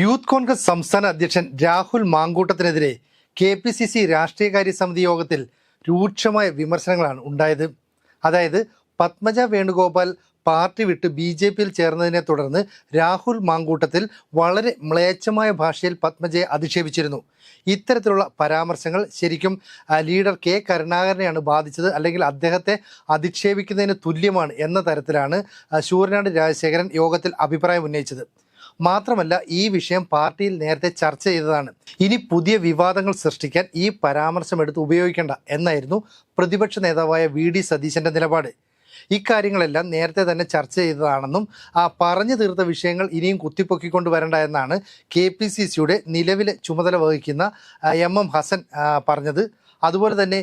Youth Congress സംസ്ഥാന അധ്യക്ഷൻ രാഹുൽ മാങ്കൂട്ടത്തിനെതിരെ കെ പി സി സി രാഷ്ട്രീയകാര്യ സമിതി യോഗത്തിൽ രൂക്ഷമായ വിമർശനങ്ങളാണ് ഉണ്ടായത്. അതായത് പത്മജ വേണുഗോപാൽ പാർട്ടി വിട്ട് ബി ജെ പിയിൽ ചേർന്നതിനെ തുടർന്ന് രാഹുൽ മാങ്കൂട്ടത്തിൽ വളരെ മ്ലേച്ഛമായ ഭാഷയിൽ പത്മജയെ അധിക്ഷേപിച്ചിരുന്നു. ഇത്തരത്തിലുള്ള പരാമർശങ്ങൾ ശരിക്കും ലീഡർ കെ കരുണാകരനെയാണ് ബാധിച്ചത് അല്ലെങ്കിൽ അദ്ദേഹത്തെ അധിക്ഷേപിക്കുന്നതിന് തുല്യമാണ് എന്ന തരത്തിലാണ് ശൂരനാട് രാജശേഖരൻ യോഗത്തിൽ അഭിപ്രായം ഉന്നയിച്ചത്. മാത്രമല്ല ഈ വിഷയം പാർട്ടിയിൽ നേരത്തെ ചർച്ച ചെയ്തതാണ്. ഇനി പുതിയ വിവാദങ്ങൾ സൃഷ്ടിക്കാൻ ഈ പരാമർശം എടുത്ത് ഉപയോഗിക്കേണ്ട എന്നായിരുന്നു പ്രതിപക്ഷ നേതാവായ വി ഡി സതീശന്റെ നിലപാട്. ഇക്കാര്യങ്ങളെല്ലാം നേരത്തെ തന്നെ ചർച്ച ചെയ്തതാണെന്നും ആ പറഞ്ഞു തീർത്ത വിഷയങ്ങൾ ഇനിയും കുത്തിപ്പൊക്കിക്കൊണ്ട് വരണ്ട എന്നാണ് കെ പി സി സിയുടെ നിലവിലെ ചുമതല വഹിക്കുന്ന എം എം ഹസൻ പറഞ്ഞത്. അതുപോലെ തന്നെ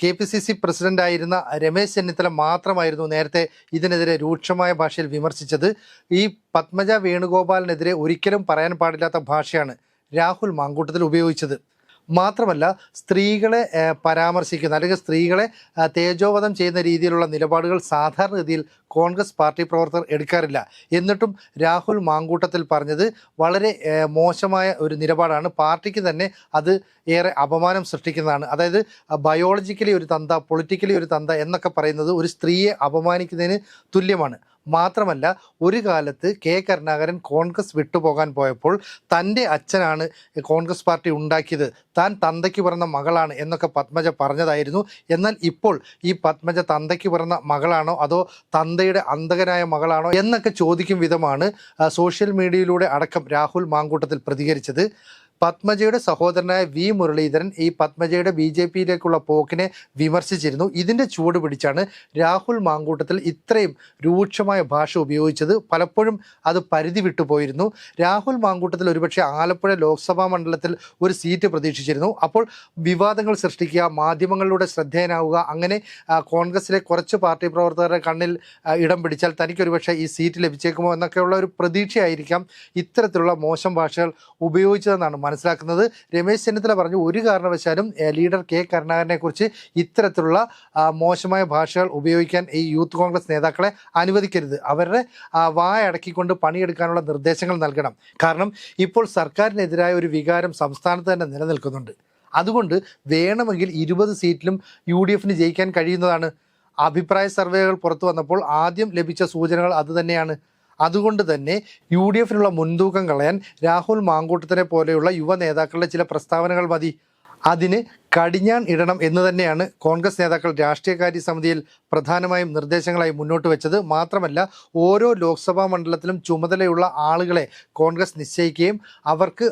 കെ പി സി സി പ്രസിഡന്റായിരുന്ന രമേശ് ചെന്നിത്തല മാത്രമായിരുന്നു നേരത്തെ ഇതിനെതിരെ രൂക്ഷമായ ഭാഷയിൽ വിമർശിച്ചത്. ഈ പത്മജ വേണുഗോപാലിനെതിരെ ഒരിക്കലും പറയാൻ പാടില്ലാത്ത ഭാഷയാണ് രാഹുൽ മാങ്കൂട്ടത്തിൽ ഉപയോഗിച്ചത്. മാത്രമല്ല സ്ത്രീകളെ പരാമർശിക്കുന്ന അല്ലെങ്കിൽ സ്ത്രീകളെ തേജോവധം ചെയ്യുന്ന രീതിയിലുള്ള നിലപാടുകൾ സാധാരണ രീതിയിൽ കോൺഗ്രസ് പാർട്ടി പ്രവർത്തകർ എടുക്കാറില്ല. എന്നിട്ടും രാഹുൽ മാങ്കൂട്ടത്തിൽ പറഞ്ഞത് വളരെ മോശമായ ഒരു നിലപാടാണ്. പാർട്ടിക്ക് തന്നെ അത് ഏറെ അപമാനം സൃഷ്ടിക്കുന്നതാണ്. അതായത് ബയോളജിക്കലി ഒരു തന്ത പൊളിറ്റിക്കലി ഒരു തന്ത എന്നൊക്കെ പറയുന്നത് ഒരു സ്ത്രീയെ അപമാനിക്കുന്നതിന് തുല്യമാണ്. മാത്രമല്ല ഒരു കാലത്ത് കെ കരുണാകരൻ കോൺഗ്രസ് വിട്ടുപോകാൻ പോയപ്പോൾ തന്റെ അച്ഛനാണ് കോൺഗ്രസ് പാർട്ടി ഉണ്ടാക്കിയത്. താൻ തന്തയ്ക്ക് പിറന്ന മകളാണ് എന്നൊക്കെ പത്മജ പറഞ്ഞതായിരുന്നു. എന്നാൽ ഇപ്പോൾ ഈ പത്മജ തന്തയ്ക്ക് പിറന്ന മകളാണോ അതോ തന്തയുടെ അന്തകനായ മകളാണോ എന്നൊക്കെ ചോദിക്കും വിധമാണ് സോഷ്യൽ മീഡിയയിലൂടെ അടക്കം രാഹുൽ മാങ്കൂട്ടത്തിൽ പ്രതികരിച്ചത്. പത്മജയുടെ സഹോദരനായ വി മുരളീധരൻ ഈ പത്മജയുടെ ബി ജെ പിയിലേക്കുള്ള പോക്കിനെ വിമർശിച്ചിരുന്നു. ഇതിന്റെ ചൂട് പിടിച്ചാണ് രാഹുൽ മാങ്കൂട്ടത്തിൽ ഇത്രയും രൂക്ഷമായ ഭാഷ ഉപയോഗിച്ചത്. പലപ്പോഴും അത് പരിധി വിട്ടുപോയിരുന്നു രാഹുൽ മാങ്കൂട്ടത്തിൽ ഒരുപക്ഷെ ആലപ്പുഴ ലോക്സഭാ മണ്ഡലത്തിൽ ഒരു സീറ്റ് പ്രതീക്ഷിച്ചിരുന്നു. അപ്പോൾ വിവാദങ്ങൾ സൃഷ്ടിക്കുക മാധ്യമങ്ങളിലൂടെ ശ്രദ്ധേയനാവുക അങ്ങനെ കോൺഗ്രസിലെ കുറച്ച് പാർട്ടി പ്രവർത്തകരുടെ കണ്ണിൽ ഇടം പിടിച്ചാൽ തനിക്കൊരുപക്ഷെ ഈ സീറ്റ് ലഭിച്ചേക്കുമോ എന്നൊക്കെയുള്ള ഒരു പ്രതീക്ഷയായിരിക്കാം ഇത്തരത്തിലുള്ള മോശം ഭാഷകൾ ഉപയോഗിച്ചതെന്നാണ് മനസ്സിലാക്കുന്നത്. രമേശ് ചെന്നിത്തല പറഞ്ഞു ഒരു കാരണവശാലും ലീഡർ കെ. കരുണാകരനെ കുറിച്ച് ഇത്തരത്തിലുള്ള മോശമായ ഭാഷകൾ ഉപയോഗിക്കാൻ ഈ യൂത്ത് കോൺഗ്രസ് നേതാക്കളെ അനുവദിക്കരുത്. അവരുടെ വായ വായടക്കിക്കൊണ്ട് പണിയെടുക്കാനുള്ള നിർദ്ദേശങ്ങൾ നൽകണം. കാരണം ഇപ്പോൾ സർക്കാരിനെതിരായ ഒരു വികാരം സംസ്ഥാനത്ത് തന്നെ നിലനിൽക്കുന്നുണ്ട്. അതുകൊണ്ട് വേണമെങ്കിൽ ഇരുപത് സീറ്റിലും യു ഡി എഫിന് ജയിക്കാൻ കഴിയുന്നതാണ്. അഭിപ്രായ സർവേകൾ പുറത്തു വന്നപ്പോൾ ആദ്യം ലഭിച്ച സൂചനകൾ അതുതന്നെയാണ് അതുകൊണ്ട് തന്നെ യു ഡി എഫിനുള്ള മുൻതൂക്കം കളയാൻ രാഹുൽ മാങ്കൂട്ടത്തിനെ പോലെയുള്ള യുവ നേതാക്കളുടെ ചില പ്രസ്താവനകൾ മതി. അതിന് കടിഞ്ഞാൺ ഇടണം എന്ന് തന്നെയാണ് കോൺഗ്രസ് നേതാക്കൾ രാഷ്ട്രീയകാര്യ സമിതിയിൽ പ്രധാനമായും നിർദ്ദേശങ്ങളായി മുന്നോട്ട് വെച്ചത്. മാത്രമല്ല ഓരോ ലോക്സഭാ മണ്ഡലത്തിലും ചുമതലയുള്ള ആളുകളെ കോൺഗ്രസ് നിശ്ചയിക്കുകയും അവർക്ക്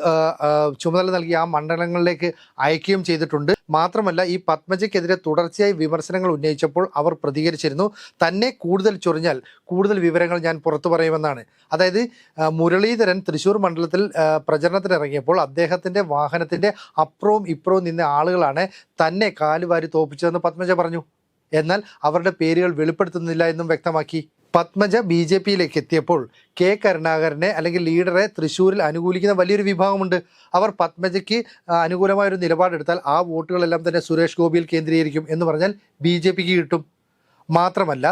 ചുമതല നൽകി ആ മണ്ഡലങ്ങളിലേക്ക് അയക്കുകയും ചെയ്തിട്ടുണ്ട്. മാത്രമല്ല ഈ പത്മജയ്ക്കെതിരെ തുടർച്ചയായി വിമർശനങ്ങൾ ഉന്നയിച്ചപ്പോൾ അവർ പ്രതികരിച്ചിരുന്നു. തന്നെ കൂടുതൽ ചൊറിഞ്ഞാൽ കൂടുതൽ വിവരങ്ങൾ ഞാൻ പുറത്തു പറയുമെന്നാണ്. അതായത് മുരളീധരൻ തൃശൂർ മണ്ഡലത്തിൽ പ്രചരണത്തിനിറങ്ങിയപ്പോൾ അദ്ദേഹത്തിന്റെ വാഹനത്തിന്റെ അപ്പുറവും ഇപ്പുറവും നിന്ന് ആളുകളാണ് തന്നെ കാലുവാരി തോപ്പിച്ചതെന്ന് പത്മജ പറഞ്ഞു. എന്നാൽ അവരുടെ പേരുകൾ വെളിപ്പെടുത്തുന്നില്ല എന്നും വ്യക്തമാക്കി. പത്മജ ബി ജെ പിയിലേക്ക് എത്തിയപ്പോൾ കെ കരുണാകരനെ അല്ലെങ്കിൽ ലീഡറെ തൃശ്ശൂരിൽ അനുകൂലിക്കുന്ന വലിയൊരു വിഭാഗമുണ്ട്. അവർ പത്മജയ്ക്ക് അനുകൂലമായൊരു നിലപാടെടുത്താൽ ആ വോട്ടുകളെല്ലാം തന്നെ സുരേഷ് ഗോപിയിൽ കേന്ദ്രീകരിക്കും എന്ന് പറഞ്ഞാൽ ബി കിട്ടും. മാത്രമല്ല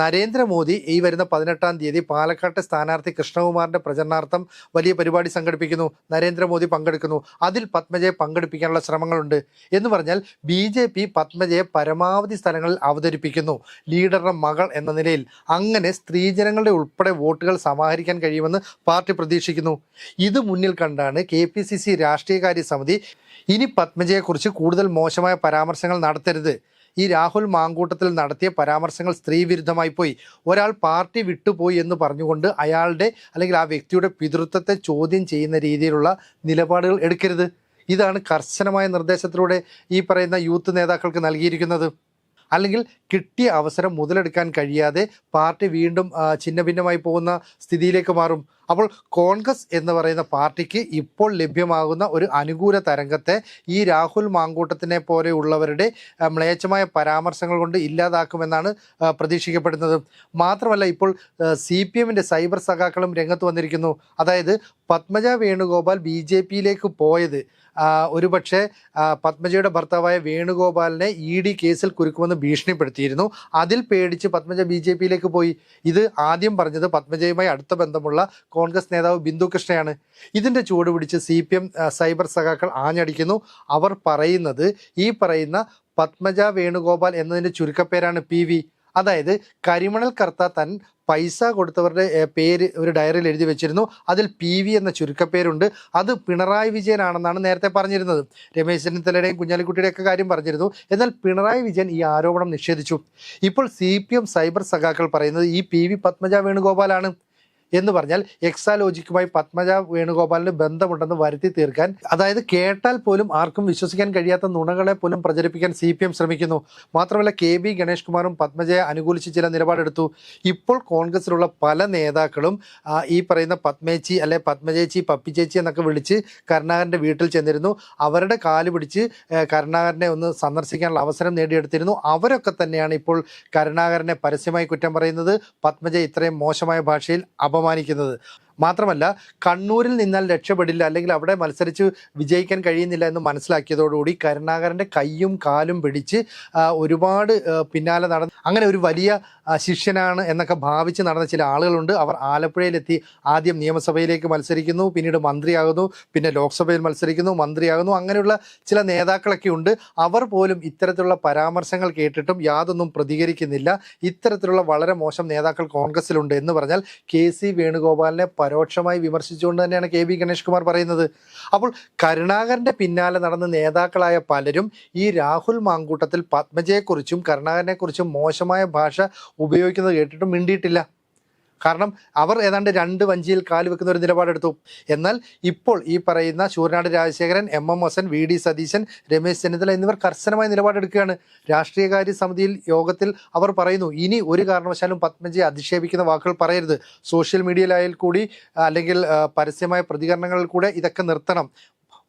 നരേന്ദ്രമോദി ഈ വരുന്ന പതിനെട്ടാം തീയതി പാലക്കാട്ടെ സ്ഥാനാർത്ഥി കൃഷ്ണകുമാറിന്റെ പ്രചരണാർത്ഥം വലിയ പരിപാടി സംഘടിപ്പിക്കുന്നു നരേന്ദ്രമോദി പങ്കെടുക്കുന്നു. അതിൽ പത്മജയെ പങ്കെടുപ്പിക്കാനുള്ള ശ്രമങ്ങളുണ്ട് എന്ന് പറഞ്ഞാൽ ബി ജെ പി പത്മജയെ പരമാവധി സ്ഥലങ്ങളിൽ അവതരിപ്പിക്കുന്നു. ലീഡറുടെ മകൾ എന്ന നിലയിൽ അങ്ങനെ സ്ത്രീജനങ്ങളുടെ ഉൾപ്പെടെ വോട്ടുകൾ സമാഹരിക്കാൻ കഴിയുമെന്ന് പാർട്ടി പ്രതീക്ഷിക്കുന്നു. ഇത് മുന്നിൽ കണ്ടാണ് കെ പി സി സി രാഷ്ട്രീയകാര്യ സമിതി ഇനി പത്മജയെക്കുറിച്ച് കൂടുതൽ മോശമായ പരാമർശങ്ങൾ നടത്തരുത്. ഈ രാഹുൽ മാങ്കൂട്ടത്തിൽ നടത്തിയ പരാമർശങ്ങൾ സ്ത്രീവിരുദ്ധമായി പോയി. ഒരാൾ പാർട്ടി വിട്ടുപോയി എന്ന് പറഞ്ഞുകൊണ്ട് അയാളുടെ അല്ലെങ്കിൽ ആ വ്യക്തിയുടെ പിതൃത്വത്തെ ചോദ്യം ചെയ്യുന്ന രീതിയിലുള്ള നിലപാടുകൾ എടുക്കരുത്. ഇതാണ് കർശനമായ നിർദ്ദേശത്തിലൂടെ ഈ പറയുന്ന യൂത്ത് നേതാക്കൾക്ക് നൽകിയിരിക്കുന്നത്. അല്ലെങ്കിൽ കിട്ടിയ അവസരം മുതലെടുക്കാൻ കഴിയാതെ പാർട്ടി വീണ്ടും ഛിന്നഭിന്നമായി പോകുന്ന സ്ഥിതിയിലേക്ക് മാറും. അപ്പോൾ കോൺഗ്രസ് എന്ന് പറയുന്ന പാർട്ടിക്ക് ഇപ്പോൾ ലഭ്യമാകുന്ന ഒരു അനുകൂല തരംഗത്തെ ഈ രാഹുൽ മാങ്കൂട്ടത്തിനെ പോലെയുള്ളവരുടെ മ്ലേച്ഛമായ പരാമർശങ്ങൾ കൊണ്ട് ഇല്ലാതാക്കുമെന്നാണ് പ്രതീക്ഷിക്കപ്പെടുന്നത്. മാത്രമല്ല ഇപ്പോൾ സി പി എമ്മിന്റെ സൈബർ സഖാക്കളും രംഗത്ത് വന്നിരിക്കുന്നു. അതായത് പത്മജ വേണുഗോപാൽ ബി ജെ പിയിലേക്ക് പോയത് ഒരുപക്ഷെ പത്മജയുടെ ഭർത്താവായ വേണുഗോപാലിനെ ഇ ഡി കേസിൽ കുരുക്കുമെന്ന് ഭീഷണിപ്പെടുത്തിയിരുന്നു. അതിൽ പേടിച്ച് പത്മജ ബി ജെ പിയിലേക്ക് പോയി. ഇത് ആദ്യം പറഞ്ഞത് പത്മജയുമായി അടുത്ത ബന്ധമുള്ള കോൺഗ്രസ് നേതാവ് ബിന്ദു കൃഷ്ണയാണ്. ഇതിന്റെ ചൂട് പിടിച്ച് സി പി എം സൈബർ സഖാക്കൾ ആഞ്ഞടിക്കുന്നു. അവർ പറയുന്നത് ഈ പറയുന്ന പത്മജ വേണുഗോപാൽ എന്നതിന്റെ ചുരുക്കപ്പേരാണ് പി വി. അതായത് കരിമണൽ കർത്ത തൻ പൈസ കൊടുത്തവരുടെ പേര് ഒരു ഡയറിയിൽ എഴുതി വെച്ചിരുന്നു. അതിൽ പി വി എന്ന ചുരുക്കപ്പേരുണ്ട്. അത് പിണറായി വിജയനാണെന്നാണ് നേരത്തെ പറഞ്ഞിരുന്നത്. രമേശ് ചെന്നിത്തലയുടെയും കുഞ്ഞാലിക്കുട്ടിയുടെയൊക്കെ കാര്യം പറഞ്ഞിരുന്നു. എന്നാൽ പിണറായി വിജയൻ ഈ ആരോപണം നിഷേധിച്ചു. ഇപ്പോൾ സി സൈബർ സഖാക്കൾ പറയുന്നത് ഈ പി വി പത്മജ വേണുഗോപാലാണ്. എന്ന് പറഞ്ഞാൽ എക്സാലോജിക്കുമായി പത്മജ വേണുഗോപാലിന് ബന്ധമുണ്ടെന്ന് വരുത്തി തീർക്കാൻ. അതായത് കേട്ടാൽ പോലും ആർക്കും വിശ്വസിക്കാൻ കഴിയാത്ത നുണകളെ പോലും പ്രചരിപ്പിക്കാൻ സി പി എം ശ്രമിക്കുന്നു. മാത്രമല്ല കെ ബി ഗണേഷ് കുമാറും പത്മജയെ അനുകൂലിച്ച് ചില നിലപാടെടുത്തു. ഇപ്പോൾ കോൺഗ്രസിലുള്ള പല നേതാക്കളും ഈ പറയുന്ന പത്മേച്ചി അല്ലെ പത്മചേച്ചി പപ്പിച്ചേച്ചി എന്നൊക്കെ വിളിച്ച് കരുണാകരന്റെ വീട്ടിൽ ചെന്നിരുന്നു. അവരുടെ കാൽ പിടിച്ച് കരുണാകരനെ ഒന്ന് സന്ദർശിക്കാനുള്ള അവസരം നേടിയെടുത്തിരുന്നു. അവരൊക്കെ തന്നെയാണ് ഇപ്പോൾ കരുണാകരനെ പരസ്യമായി കുറ്റം പറയുന്നത്. പത്മജ ഇത്രയും മോശമായ ഭാഷയിൽ അപമാനിക്കുന്നത്. മാത്രമല്ല കണ്ണൂരിൽ നിന്നാൽ രക്ഷപ്പെടില്ല അല്ലെങ്കിൽ അവിടെ മത്സരിച്ച് വിജയിക്കാൻ കഴിയുന്നില്ല എന്ന് മനസ്സിലാക്കിയതോടുകൂടി കരുണാകരന്റെ കൈയും കാലും പിടിച്ച് ഒരുപാട് പിന്നാലെ നടന്ന് അങ്ങനെ ഒരു വലിയ ശിഷ്യനാണ് എന്നൊക്കെ ഭാവിച്ച് നടന്ന ചില ആളുകളുണ്ട്. അവർ ആലപ്പുഴയിലെത്തി ആദ്യം നിയമസഭയിലേക്ക് മത്സരിക്കുന്നു പിന്നീട് മന്ത്രിയാകുന്നു പിന്നെ ലോക്സഭയിൽ മത്സരിക്കുന്നു മന്ത്രിയാകുന്നു അങ്ങനെയുള്ള ചില നേതാക്കളൊക്കെ ഉണ്ട്. അവർ പോലും ഇത്തരത്തിലുള്ള പരാമർശങ്ങൾ കേട്ടിട്ടും യാതൊന്നും പ്രതികരിക്കുന്നില്ല. ഇത്തരത്തിലുള്ള വളരെ മോശം നേതാക്കൾ കോൺഗ്രസിലുണ്ട് എന്ന് പറഞ്ഞാൽ കെ സി വേണുഗോപാലിനെ പരോക്ഷമായി വിമർശിച്ചുകൊണ്ട് തന്നെയാണ് കെ വി ഗണേഷ് കുമാർ പറയുന്നത്. അപ്പോൾ കരുണാകരന്റെ പിന്നാലെ നടന്ന നേതാക്കളായ പലരും ഈ രാഹുൽ മാങ്കൂട്ടത്തിൽ പത്മജയെക്കുറിച്ചും കരുണാകരനെക്കുറിച്ചും മോശമായ ഭാഷ ഉപയോഗിക്കുന്നത് കേട്ടിട്ടും മിണ്ടിയിട്ടില്ല. കാരണം അവർ ഏതാണ്ട് രണ്ട് വഞ്ചിയിൽ കാൽ വെക്കുന്ന ഒരു നിലപാടെടുത്തു. എന്നാൽ ഇപ്പോൾ ഈ പറയുന്ന Sooranad Rajasekharan M M Hassan V D Satheesan Ramesh Chennithala എന്നിവർ കർശനമായ നിലപാടെടുക്കുകയാണ്. രാഷ്ട്രീയകാര്യ സമിതിയിൽ യോഗത്തിൽ അവർ പറയുന്നു ഇനി ഒരു കാരണവശാലും പത്മജിയെ അധിക്ഷേപിക്കുന്ന വാക്കുകൾ പറയരുത്. സോഷ്യൽ മീഡിയയിലായാൽ കൂടി അല്ലെങ്കിൽ പരസ്യമായ പ്രതികരണങ്ങളിൽ കൂടെ ഇതൊക്കെ നിർത്തണം.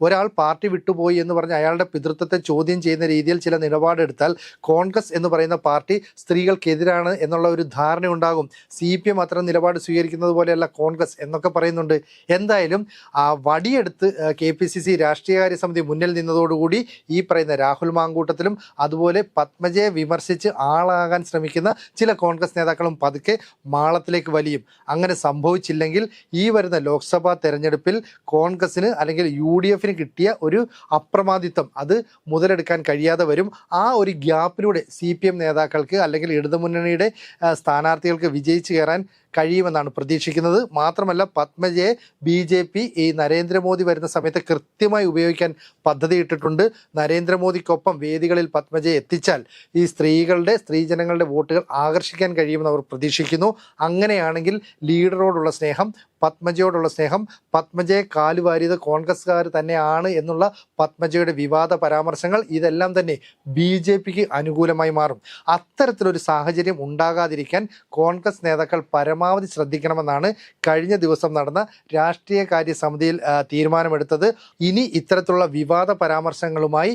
ഒരാൾ പാർട്ടി വിട്ടുപോയി എന്ന് പറഞ്ഞ് അയാളുടെ പിതൃത്വത്തെ ചോദ്യം ചെയ്യുന്ന രീതിയിൽ ചില നിലപാടെടുത്താൽ കോൺഗ്രസ് എന്ന് പറയുന്ന പാർട്ടി സ്ത്രീകൾക്കെതിരാണ് എന്നുള്ള ഒരു ധാരണ ഉണ്ടാകും. സി പി എം അത്തരം നിലപാട് സ്വീകരിക്കുന്നത് പോലെയല്ല കോൺഗ്രസ് എന്നൊക്കെ പറയുന്നുണ്ട്. എന്തായാലും ആ വടിയെടുത്ത് കെ പി സി സി രാഷ്ട്രീയകാര്യ സമിതി മുന്നിൽ നിന്നതോടുകൂടി ഈ പറയുന്ന രാഹുൽ മാങ്കൂട്ടത്തിലും അതുപോലെ പത്മജയെ വിമർശിച്ച് ആളാകാൻ ശ്രമിക്കുന്ന ചില കോൺഗ്രസ് നേതാക്കളും പതുക്കെ മാളത്തിലേക്ക് വലിയും. അങ്ങനെ സംഭവിച്ചില്ലെങ്കിൽ ഈ വരുന്ന ലോക്സഭാ തെരഞ്ഞെടുപ്പിൽ കോൺഗ്രസിന് അല്ലെങ്കിൽ യു ഡി എഫിന് കിട്ടിയ ഒരു അപ്രമാദിത്വം. അത് മുതലെടുക്കാൻ കഴിയാതെ വരും. ആ ഒരു ഗ്യാപ്പിലൂടെ സി നേതാക്കൾക്ക് അല്ലെങ്കിൽ ഇടതുമുന്നണിയുടെ സ്ഥാനാർത്ഥികൾക്ക് വിജയിച്ചു കയറാൻ കഴിയുമെന്നാണ് പ്രതീക്ഷിക്കുന്നത്. മാത്രമല്ല പത്മജയെ ബി ജെ പി ഈ നരേന്ദ്രമോദി വരുന്ന സമയത്ത് കൃത്യമായി ഉപയോഗിക്കാൻ പദ്ധതിയിട്ടിട്ടുണ്ട്. നരേന്ദ്രമോദിക്കൊപ്പം വേദികളിൽ പത്മജയെ എത്തിച്ചാൽ ഈ സ്ത്രീകളുടെ സ്ത്രീജനങ്ങളുടെ വോട്ടുകൾ ആകർഷിക്കാൻ കഴിയുമെന്ന് അവർ പ്രതീക്ഷിക്കുന്നു. അങ്ങനെയാണെങ്കിൽ ലീഡറോടുള്ള സ്നേഹം പത്മജയോടുള്ള സ്നേഹം പത്മജയെ കാലുവാരിയത് കോൺഗ്രസ്സുകാർ തന്നെയാണ് എന്നുള്ള പത്മജയുടെ വിവാദ പരാമർശങ്ങൾ ഇതെല്ലാം തന്നെ ബി ജെ പിക്ക് അനുകൂലമായി മാറും. അത്തരത്തിലൊരു സാഹചര്യം ഉണ്ടാകാതിരിക്കാൻ കോൺഗ്രസ് നേതാക്കൾ പരമാവധി ശ്രദ്ധിക്കണമെന്നാണ് കഴിഞ്ഞ ദിവസം നടന്ന രാഷ്ട്രീയ കാര്യ സമിതിയിൽ തീരുമാനമെടുത്തത്. ഇനി ഇത്തരത്തിലുള്ള വിവാദ പരാമർശങ്ങളുമായി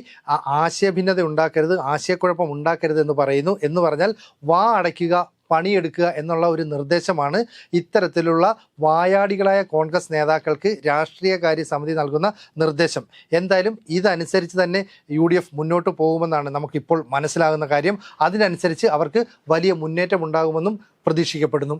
ആശയഭിന്നത ഉണ്ടാക്കരുത് ആശയക്കുഴപ്പം ഉണ്ടാക്കരുത് എന്ന് പറയുന്നു. എന്ന് പറഞ്ഞാൽ വാ അടയ്ക്കുക പണിയെടുക്കുക എന്നുള്ള ഒരു നിർദ്ദേശമാണ് ഇത്തരത്തിലുള്ള വായാടികളായ കോൺഗ്രസ് നേതാക്കൾക്ക് രാഷ്ട്രീയ കാര്യ സമിതി നൽകുന്ന നിർദ്ദേശം. എന്തായാലും ഇതനുസരിച്ച് തന്നെ യു ഡി എഫ് മുന്നോട്ട് പോകുമെന്നാണ് നമുക്കിപ്പോൾ മനസ്സിലാകുന്ന കാര്യം. അതിനനുസരിച്ച് അവർക്ക് വലിയ മുന്നേറ്റം ഉണ്ടാകുമെന്നും പ്രതീക്ഷിക്കപ്പെടുന്നു.